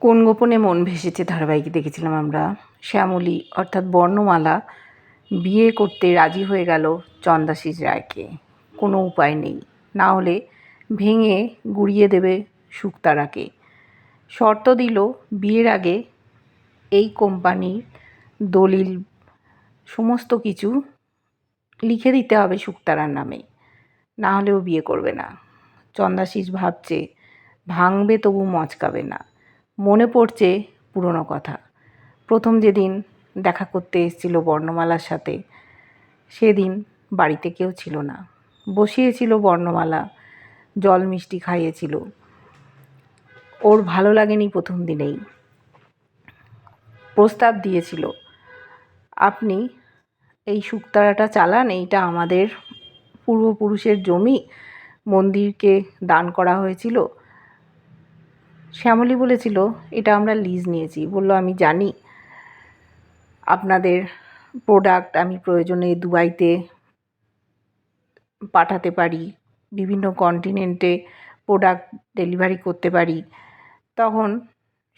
কোন গোপনে মন ভেসেছে ধারাবাহিক দেখেছিলাম আমরা? শ্যামলী, অর্থাৎ বর্ণমালা, বিয়ে করতে রাজি হয়ে গেল চন্দাশিস রায়কে। কোনো উপায় নেই। না হলে ভেঙে গুড়িয়ে দেবে শুকতারাকে শর্ত দিল বিয়ের আগে এই কোম্পানির দলিল, সমস্ত কিছু লিখে দিতে হবে শুকতারার নামে। না হলেও বিয়ে করবে না। চন্দাশিস ভাবছে, ভাঙবে তবু মচকাবে না। মনে পড়ছে পুরনো কথা। প্রথম যেদিন দেখা করতে এসেছিল বর্ণমালার সাথে, সেদিন বাড়িতে কেউ ছিল না। বসিয়েছিল বর্ণমালা, জল মিষ্টি খাইয়েছিল। ওর ভালো লাগেনি প্রথম দিনেই। প্রস্তাব দিয়েছিল, আপনি এই শুকতারাটা চালান, এইটা আমাদের পূর্বপুরুষের জমি, মন্দিরকে দান করা হয়েছিল শ্যামলী বলেছিল, এটা আমরা লিজ নিয়েছি। বলল, আমি জানি। আপনাদের প্রোডাক্ট আমি প্রয়োজনে দুবাইতে পাঠাতে পারি, বিভিন্ন কন্টিনেন্টে প্রোডাক্ট ডেলিভারি করতে পারি। তখন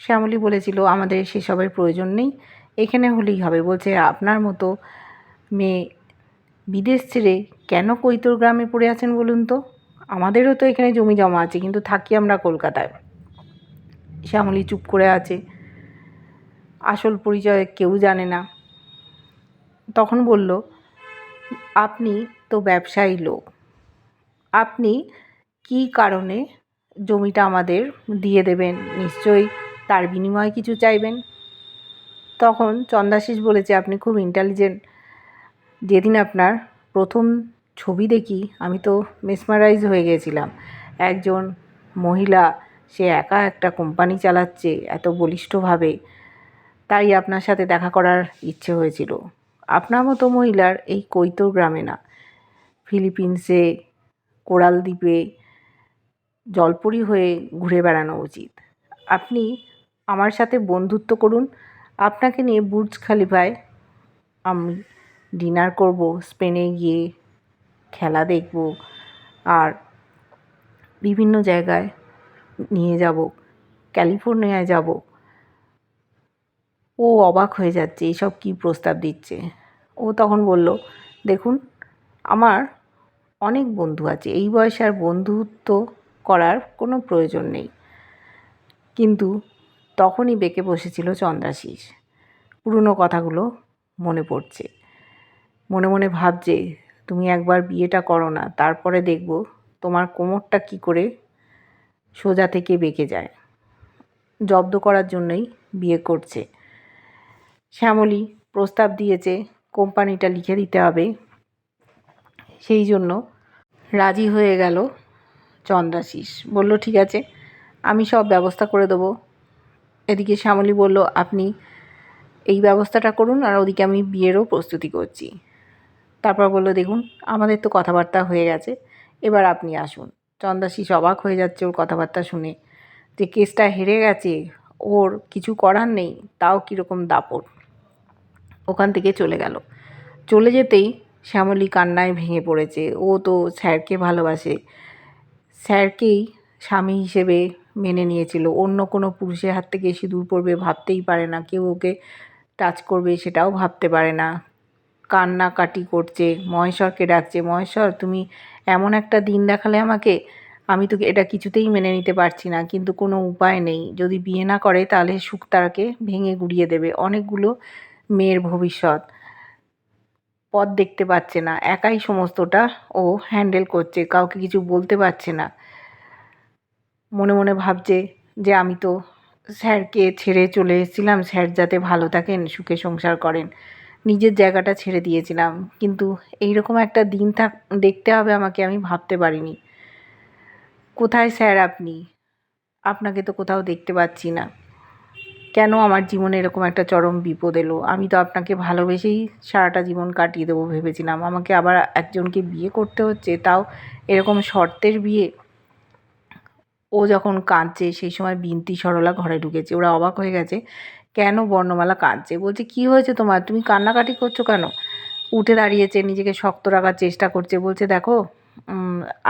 শ্যামলী বলেছিল, আমাদের সেসবের প্রয়োজন নেই, এখানে হলেই হবে। বলছে, আপনার মতো মেয়ে বিদেশ ছেড়ে কেন কৈতর গ্রামে পড়ে আছেন বলুন তো? আমাদেরও তো এখানে জমি জমা আছে, কিন্তু থাকি আমরা কলকাতায়। শ্যামলী চুপ করে আছে। আসল পরিচয় কেউ জানে না। তখন বলল, আপনি তো ব্যবসায়ী লোক। আপনি কী কারণে জমিটা আমাদের দিয়ে দেবেন? নিশ্চয়ই তার বিনিময়ে কিছু চাইবেন? তখন চন্দাশিস বলেছে, আপনি খুব ইন্টেলিজেন্ট যেদিন আপনার প্রথম ছবি দেখি, আমি তো মেসমারাইজ হয়ে গেছিলাম। একজন মহিলা সে একা একটা কোম্পানি চালাচ্ছে এত বলিষ্ঠভাবে। তাই আপনার সাথে দেখা করার ইচ্ছে হয়েছিল। আপনার মতো মহিলার এই কৈতর গ্রামে না। ফিলিপিন্সে, কোরাল দ্বীপে জলপরি হয়ে ঘুরে বেড়ানো উচিত। আপনি আমার সাথে বন্ধুত্ব করুন। আপনাকে নিয়ে বুর্জ খালিফায় আমি ডিনার করব, স্পেনে গিয়ে খেলা দেখব আর বিভিন্ন জায়গায় নিয়ে যাব, ক্যালিফোর্নিয়ায় যাব। ও অবাক হয়ে যাচ্ছে, এসব কী প্রস্তাব দিচ্ছে? ও তখন বলল, দেখুন, আমার অনেক বন্ধু আছে, এই বয়সে আর বন্ধুত্ব করার কোনো প্রয়োজন নেই। কিন্তু তখনই বেঁকে বসেছিল চন্দ্রাশিস। পুরনো কথাগুলো মনে পড়ছে। মনে মনে ভাবছে, তুমি একবার বিয়েটা করো না, তারপরে দেখব তোমার কোমরটা কি করে সোজা থেকে বেঁকে যায়। জব্দ করার জন্যই বিয়ে করছে। শ্যামলী প্রস্তাব দিয়েছে, কোম্পানিটা লিখে দিতে হবে। সেই জন্য রাজি হয়ে গেল চন্দ্রাশিস। বলল, ঠিক আছে, আমি সব ব্যবস্থা করে দেবো। এদিকে শ্যামলী বলল, আপনি এই ব্যবস্থাটা করুন আর ওদিকে আমি বিয়েরও প্রস্তুতি করছি। তারপর বলল, দেখুন, আমাদের তো কথাবার্তা হয়ে গেছে, এবার আপনি আসুন। চন্দাশিস অবাক হয়ে যাচ্ছে ওর কথাবার্তা শুনে। যে কেসটা হেরে গেছে, ওর কিছু করার নেই, তাও কীরকম দাপট। ওখান থেকে চলে গেল। চলে যেতেই শ্যামলী কান্নায় ভেঙে পড়েছে। ও তো স্যারকে ভালোবাসে। স্যারকেই স্বামী হিসেবে মেনে নিয়েছিল। অন্য কোনো পুরুষের হাত থেকে সিঁদুর পড়বে ভাবতেই পারে না। কেউ ওকে টাচ করবে সেটাও ভাবতে পারে না। কান্নাকাটি করছে, মহেশ্বরকে ডাকছে, মহেশ্বর, তুমি এমন একটা দিন দেখালে আমাকে? আমি তো এটা কিছুতেই মেনে নিতে পারছি না, কিন্তু কোনো উপায় নেই। যদি বিয়ে না করে, তাহলে শুকতারাকে ভেঙে গুড়িয়ে দেবে অনেকগুলো মেয়ের ভবিষ্যৎ। পথ দেখতে পাচ্ছে না, একাই সমস্তটা ও হ্যান্ডেল করছে, কাউকে কিছু বলতে পারছে না। মনে মনে ভাবছে যে আমি তো স্যারকে ছেড়ে চলে এসেছিলাম, স্যার যাতে ভালো থাকেন, সুখে সংসার করেন। নিজের জায়গাটা ছেড়ে দিয়েছিলাম। কিন্তু এইরকম একটা দিন থাক, দেখতে হবে আমাকে, আমি ভাবতে পারিনি। কোথায় স্যার আপনি? আপনাকে তো কোথাও দেখতে পাচ্ছি না। কেন আমার জীবনে এরকম একটা চরম বিপদ এলো? আমি তো আপনাকে ভালোবেসেই সারাটা জীবন কাটিয়ে দেবো ভেবেছিলাম। আমাকে আবার একজনকে বিয়ে করতে হচ্ছে, তাও এরকম শর্তের বিয়ে? ও যখন কাঁদছে, সেই সময় বিনতি সরলা ঘরে ঢুকেছে। ওরা অবাক হয়ে গেছে কেন বর্ণমালা কাঁদছে? বলছে, কি হয়েছে তোমার? তুমি কান্নাকাটি করছ কেন? উঠে দাঁড়িয়েছে, নিজেকে শক্ত রাখার চেষ্টা করছে। বলছে, দেখো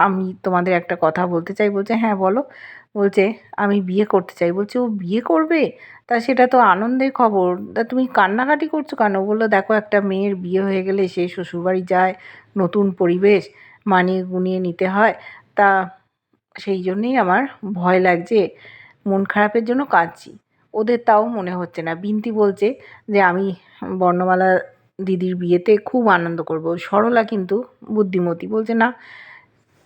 আমি তোমাদের একটা কথা বলতে চাই। বলছে হ্যাঁ বলো। বলছে, আমি বিয়ে করতে চাই। বলছে, ও বিয়ে করবে? তা সেটা তো আনন্দের খবর। তা তুমি কান্নাকাটি করছ কেন? বলল, দেখো, একটা মেয়ের বিয়ে হয়ে গেলে সে শ্বশুরবাড়ি যায়, নতুন পরিবেশ মানিয়ে গুনিয়ে নিতে হয়। তা সেই জন্যেই আমার ভয় লাগছে, মন খারাপের জন্য কাঁদছি। ওদের তাও মনে হচ্ছে না। বিনতি বলছে যে, আমি বর্ণমালা দিদির বিয়েতে খুব আনন্দ করব। সরলা কিন্তু বুদ্ধিমতী, বলছে, না,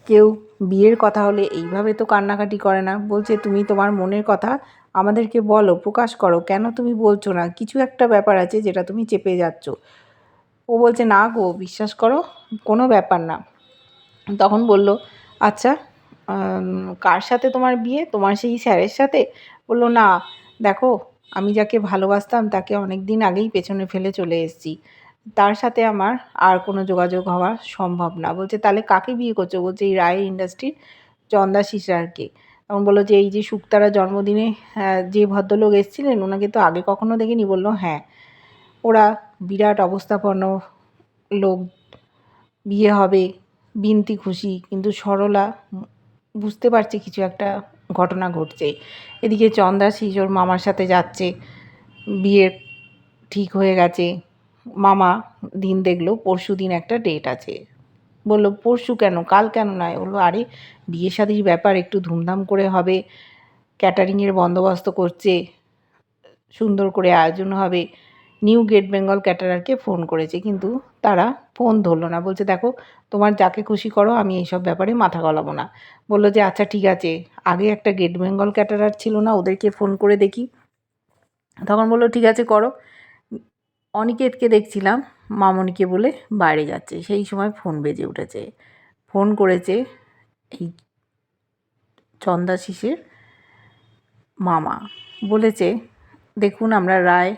কেউ বিয়ের কথা হলে এইভাবে তো কান্নাকাটি করে না। বলছে, তুমি তোমার মনের কথা আমাদেরকে বলো, প্রকাশ করো। কেন তুমি বলছো না? কিছু একটা ব্যাপার আছে যেটা তুমি চেপে যাচ্ছ। ও বলছে, না গো, বিশ্বাস করো, কোনো ব্যাপার না। তখন বলল আচ্ছা কার সাথে তোমার বিয়ে? তোমার সেই স্যারের সাথে? বলল, না দেখো, আমি যাকে ভালোবাসতাম তাকে অনেক দিন আগেই পেছনে ফেলে চলে এসেছি। তার সাথে আমার আর কোনো যোগাযোগ হওয়া সম্ভব না। বলছে, তাহলে কাকে বিয়ে করছ? বলছে, এই রায় ইন্ডাস্ট্রির চন্দা শিশারকে তখন বলল যে, এই যে শুক্তারা জন্মদিনে যে ভদ্রলোক এসেছিলেন, ওনাকে তো আগে কখনো দেখিনি। বলল হ্যাঁ ওরা বিরাট অবস্থাপন্ন লোক, বিয়ে হবে, বিনতি খুশি। কিন্তু সরলা বুঝতে পারছে কিছু একটা ঘটনা ঘটছে। এদিকে চন্দা শিশোর মামার সাথে যাচ্ছে। বিয়ে ঠিক হয়ে গেছে। মামা দিন দেখল পরশু দিন একটা ডেট আছে। বলল, পরশু কেন? কাল কেন নয় বলল, আরে, বিয়ে শাদির ব্যাপার একটু ধুমধাম করে হবে। ক্যাটারিংয়ের বন্দোবস্ত করছে। সুন্দর করে আয়োজন হবে। নিউ গেট বেঙ্গল ক্যাটারারকে ফোন করেছে, কিন্তু তারা ফোন ধরলো না। বলছে, দেখো, তোমার যাকে খুশি করো, আমি এইসব ব্যাপারে মাথা গলাবো না। বলল যে আচ্ছা ঠিক আছে। আগে একটা গেট বেঙ্গল ক্যাটারার ছিল না, ওদেরকে ফোন করে দেখি। তখন বলল, ঠিক আছে, করো। অনিকেতকে দেখছিলাম, মামনিকে বলে বাইরে যাচ্ছে। সেই সময় ফোন বেজে উঠেছে। ফোন করেছে এই চন্দাশিসের মামা। বলেছে, দেখুন, আমরা রায়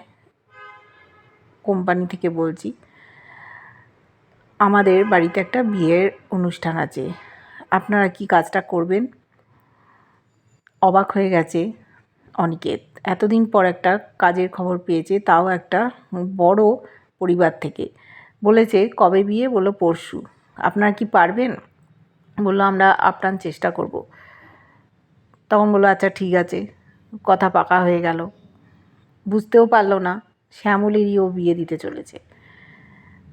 কোম্পানি থেকে বলছি, আমাদের বাড়িতে একটা বিয়ের অনুষ্ঠান আছে। আপনারা কি কাজটা করবেন? অবাক হয়ে গেছে অনিকেত। এতদিন পর একটা কাজের খবর পেয়েছে, তাও একটা বড় পরিবার থেকে। বলেছে, কবে বিয়ে? বলল, পরশু। আপনারা কি পারবেন? বলল, আমরা আপ্রাণ চেষ্টা করব। তখন বলল আচ্ছা ঠিক আছে। কথা পাকা হয়ে গেল। বুঝতেও পারল না শ্যামলেরইও বিয়ে দিতে চলেছে।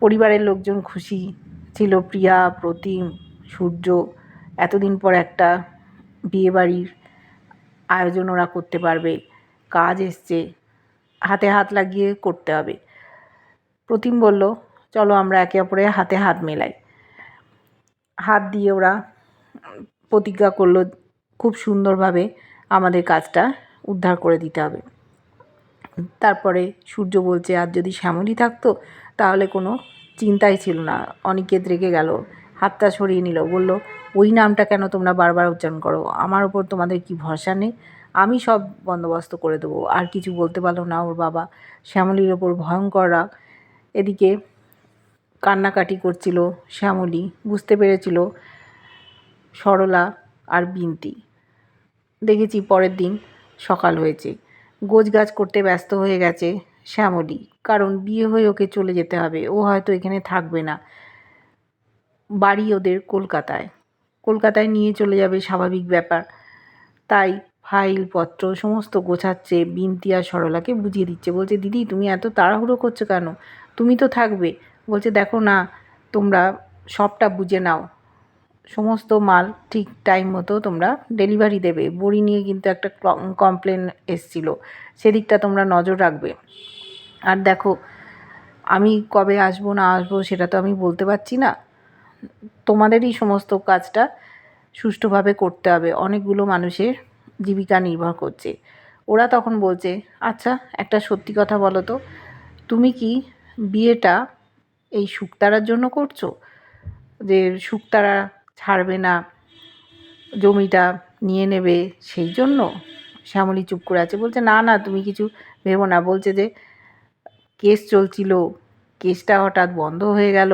পরিবারের লোকজন খুশি ছিল, প্রিয়া, প্রতিম, সূর্য। এতদিন পর একটা বিয়েবাড়ির আয়োজন ওরা করতে পারবে। কাজ এসছে, হাতে হাত লাগিয়ে করতে হবে। প্রতিম বলল, চলো আমরা একে অপরে হাতে হাত মেলাই। হাত দিয়ে ওরা প্রতিজ্ঞা করল, খুব সুন্দরভাবে আমাদের কাজটা উদ্ধার করে দিতে হবে। তারপরে সূর্য বলছে আর যদি শ্যামলী থাকতো, তাহলে কোনো চিন্তাই ছিল না। অনিকেত রেগে গেল, হাতটা সরিয়ে নিল, বলল, ওই নামটা কেন তোমরা বারবার উচ্চারণ করো? আমার ওপর তোমাদের কি ভরসা নেই? আমি সব বন্দোবস্ত করে দেবো, আর কিছু বলতে পারল না ওর বাবা। শ্যামলির ওপর ভয়ঙ্কর রাগ। এদিকে কান্নাকাটি করছিল শ্যামলী, বুঝতে পেরেছিল সরলা আর বিনতি। দেখেছি পরের দিন সকাল হয়েছে। গোছগাছ করতে ব্যস্ত হয়ে গেছে শ্যামলী। কারণ বিয়ে হয়ে ওকে চলে যেতে হবে। ও হয়তো এখানে থাকবে না। বাড়ি ওদের কলকাতায়। কলকাতায় নিয়ে চলে যাবে স্বাভাবিক ব্যাপার। তাই ফাইলপত্র সমস্ত গোছাচ্ছে, বিনতি আর সরলাকে বুঝিয়ে দিচ্ছে। বলছে, দিদি, তুমি এত তাড়াহুড়ো করছ কেন? তুমি তো থাকবে। বলছে, দেখো না, তোমরা সবটা বুঝে নাও। সমস্ত মাল ঠিক টাইম মতো তোমরা ডেলিভারি দেবে। বড়ি নিয়ে কিন্তু একটা কমপ্লেন এসছিল। সেদিকটা তোমরা নজর রাখবে। আর দেখো, আমি কবে আসব, না আসব, সেটা তো আমি বলতে পারছি না। তোমাদেরই সমস্ত কাজটা সুষ্ঠুভাবে করতে হবে। অনেকগুলো মানুষের জীবিকা নির্ভর করছে। ওরা তখন বলছে আচ্ছা একটা সত্যি কথা বলো তো। তুমি কি বিয়েটা এই শুক্তারার জন্য করছ? যে শুক্তারা ছাড়বে না, জমিটা নিয়ে নেবে, সেই জন্য শ্যামলী চুপ করে আছে। বলছে, না না, তুমি কিছু ভেবো না। বলছে যে, কেস চলছিল, কেসটা হঠাৎ বন্ধ হয়ে গেল,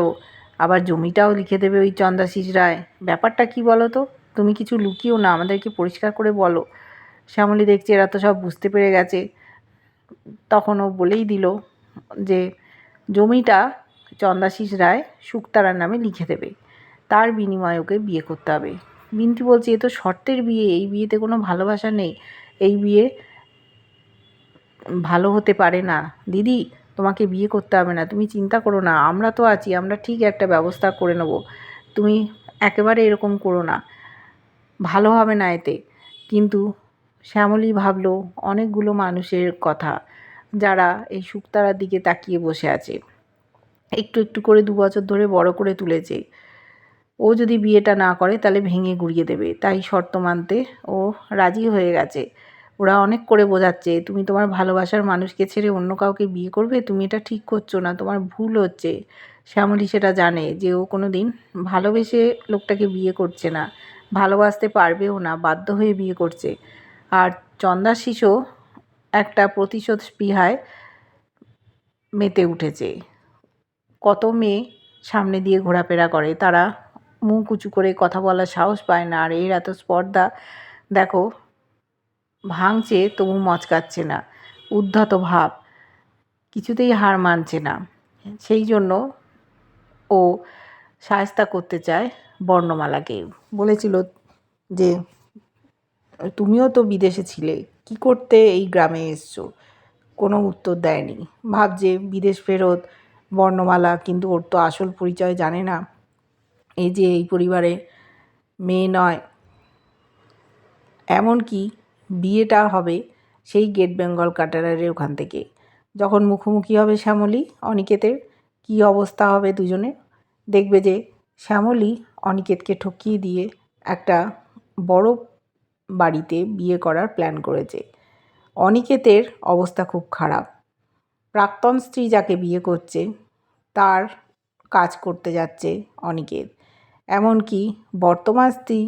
আবার জমিটাও লিখে দেবে ওই চন্দাশিস রায়। ব্যাপারটা কি বলো তো? তুমি কিছু লুকিও না, আমাদেরকে পরিষ্কার করে বলো। শ্যামলী দেখছে, এরা তো সব বুঝতে পেরে গেছে। তখন ও বলেই দিল যে, জমিটা চন্দাশিস রায় শুক্তারার নামে লিখে দেবে। তার বিনিময়ে ওকে বিয়ে করতে হবে। বিন্তি বলছে, এ তো শর্তের বিয়ে, এই বিয়েতে কোনো ভালোবাসা নেই। এই বিয়ে ভালো হতে পারে না। দিদি, তোমাকে বিয়ে করতে হবে না। তুমি চিন্তা করো না। আমরা তো আছি, আমরা ঠিক একটা ব্যবস্থা করে নেব। তুমি একেবারে এরকম করো না। ভালো হবে না এতে। কিন্তু শ্যামলী ভাবলো, অনেকগুলো মানুষের কথা, যারা এই শুকতারার দিকে তাকিয়ে বসে আছে। একটু একটু করে দু বছর ধরে বড় করে তুলেছে। ও যদি বিয়েটা না করে তাহলে ভেঙে গুড়িয়ে দেবে। তাই শর্ত মানতে ও রাজি হয়ে গেছে। ওরা অনেক করে বোঝাচ্ছে, তুমি তোমার ভালোবাসার মানুষকে ছেড়ে অন্য কাউকে বিয়ে করবে? তুমি এটা ঠিক করছ না, তোমার ভুল হচ্ছে। শ্যামলী সেটা জানে যে ও কোনো দিন ভালোবেসে লোকটাকে বিয়ে করছে না, ভালোবাসতে পারবেও না, বাধ্য হয়ে বিয়ে করছে। আর চন্দাশিসও একটা প্রতিশোধ স্পৃহায় মেতে উঠেছে। কত মেয়ে সামনে দিয়ে ঘোরাফেরা করে, তারা মুখ উঁচু করে কথা বলার সাহস পায় না। আর এর এত স্পর্ধা, দেখো, ভাঙছে তবু মচকাচ্ছে না। উদ্ধত ভাব, কিছুতেই হার মানছে না। সেই জন্য ও সায়স্তা করতে চায় বর্ণমালাকে। বলেছিল যে, তুমিও তো বিদেশে ছিলে, কি করতে এই গ্রামে এসছো? কোনো উত্তর দেয়নি। ভাবছে, বিদেশ ফেরত বর্ণমালা, কিন্তু ওর তো আসল পরিচয় জানে না। এই যে এই পরিবারে মেয়ে নয়, এমনকি বিয়েটা হবে সেই গেট বেঙ্গল কাটারারের ওখান থেকে। যখন মুখোমুখি হবে শ্যামলী, অনিকেতের কী অবস্থা হবে দুজনে দেখবে যে শ্যামলী অনিকেতকে ঠকিয়ে দিয়ে একটা বড় বাড়িতে বিয়ে করার প্ল্যান করেছে। অনিকেতের অবস্থা খুব খারাপ। প্রাক্তন স্ত্রী যাকে বিয়ে করছে, তার কাজ করতে যাচ্ছে অনিকেত। এমনকি বর্তমান স্ত্রী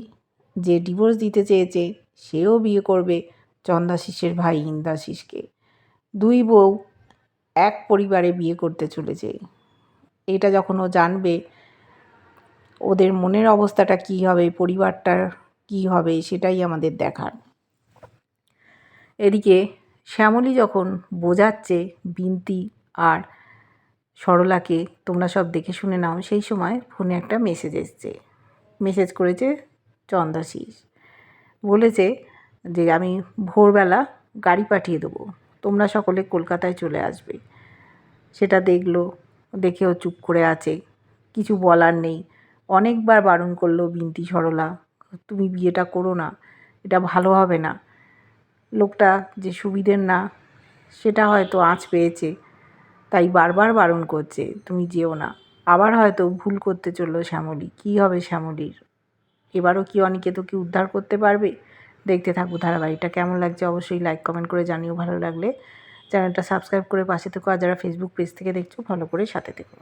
যে ডিভোর্স দিতে চেয়েছে, সেও বিয়ে করবে চন্দাশিসের ভাই ইন্দাশিসকে। দুই বউ এক পরিবারে বিয়ে করতে চলেছে। এটা যখন ও জানবে, ওদের মনের অবস্থাটা কী হবে, পরিবারটার কী হবে, সেটাই আমাদের দেখার। এদিকে শ্যামলী যখন বোঝাচ্ছে বিনতি আর সরলাকে তোমরা সব দেখে শুনে নাও। সেই সময় ফোনে একটা মেসেজ এসছে। মেসেজ করেছে চন্দাশিস বলেছে যে, আমি ভোরবেলা গাড়ি পাঠিয়ে দেবো। তোমরা সকলে কলকাতায় চলে আসবে। সেটা দেখল দেখেও চুপ করে আছে। কিছু বলার নেই। অনেকবার বারণ করল বিনতি সরলা, তুমি বিয়েটা করো না, এটা ভালো হবে না। লোকটা যে সুবিধের না, সেটা হয়তো আঁচ পেয়েছে। তাই বারবার বারণ করছে, তুমি যেও না। আবার হয়তো ভুল করতে চলল শ্যামলী। কী হবে শ্যামলীর? এবারও কি অনেকে তো কি উদ্ধার করতে পারবে? দেখতে থাকব ধারাবাহিকটা কেমন লাগছে। অবশ্যই লাইক কমেন্ট করে জানিও ভালো লাগলে। চ্যানেলটা সাবস্ক্রাইব করে পাশে থেকো। আর যারা ফেসবুক পেজ থেকে দেখছ ফলো করে সাথে থেকো।